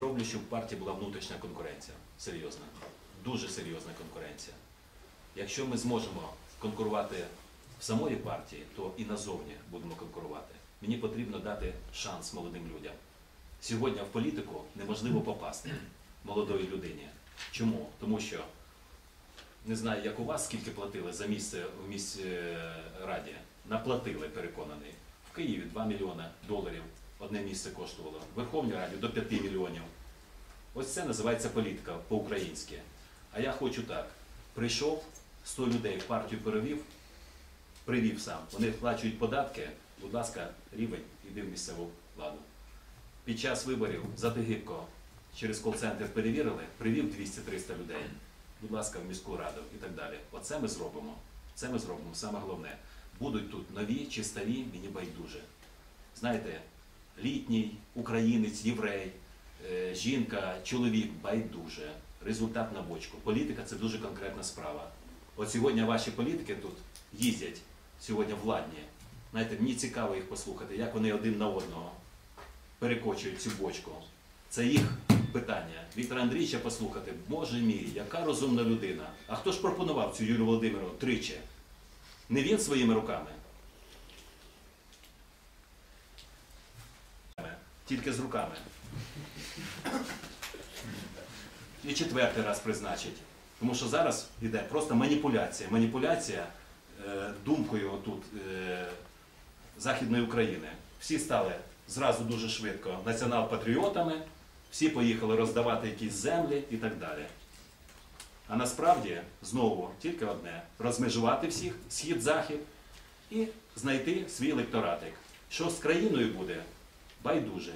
Роблю, щоб в партії була внутрішня конкуренція. Серйозна. Дуже серйозна конкуренція. Якщо ми зможемо конкурувати в самої партії, то і назовні будемо конкурувати. Мені потрібно дати шанс молодим людям. Сьогодні в політику неможливо попасти молодої людині. Чому? Тому що не знаю, як у вас, скільки платили за місце в міській раді. Наплатили, переконаний. В Києві 2 мільйони доларів одне місце коштувало. В Верховній Раді до 5 мільйонів. Ось це називається політика по-українськи. А я хочу так: прийшов, 100 людей в партію перевів, привів сам. Вони сплачують податки, будь ласка, рівень, іди в місцеву владу. Під час виборів Затигибко через кол-центр перевірили, привів 200-300 людей. Будь ласка, в міську раду і так далі. Оце ми зробимо. Це ми зробимо. Саме головне. Будуть тут нові чи старі, мені байдуже. Знаєте, літній українець, єврей, жінка, чоловік байдуже. Результат на бочку. Політика це дуже конкретна справа. От сьогодні ваші політики тут їздять, сьогодні владні. Знаєте, мені цікаво їх послухати, як вони один на одного перекочують цю бочку. Це їх питання. Віктора Андрійовича послухати, боже мій, яка розумна людина. А хто ж пропонував цю Юлію Володимировну тричі? Не він своїми руками. Тільки з руками. І четвертий раз призначить. Тому що зараз йде просто маніпуляція. Маніпуляція е, думкою тут е, Західної України. Всі стали зразу дуже швидко націонал-патріотами, всі поїхали роздавати якісь землі і так далі. А насправді знову тільки одне розмежувати всіх, схід-захід і знайти свій електоратик. Що з країною буде? Байдуже.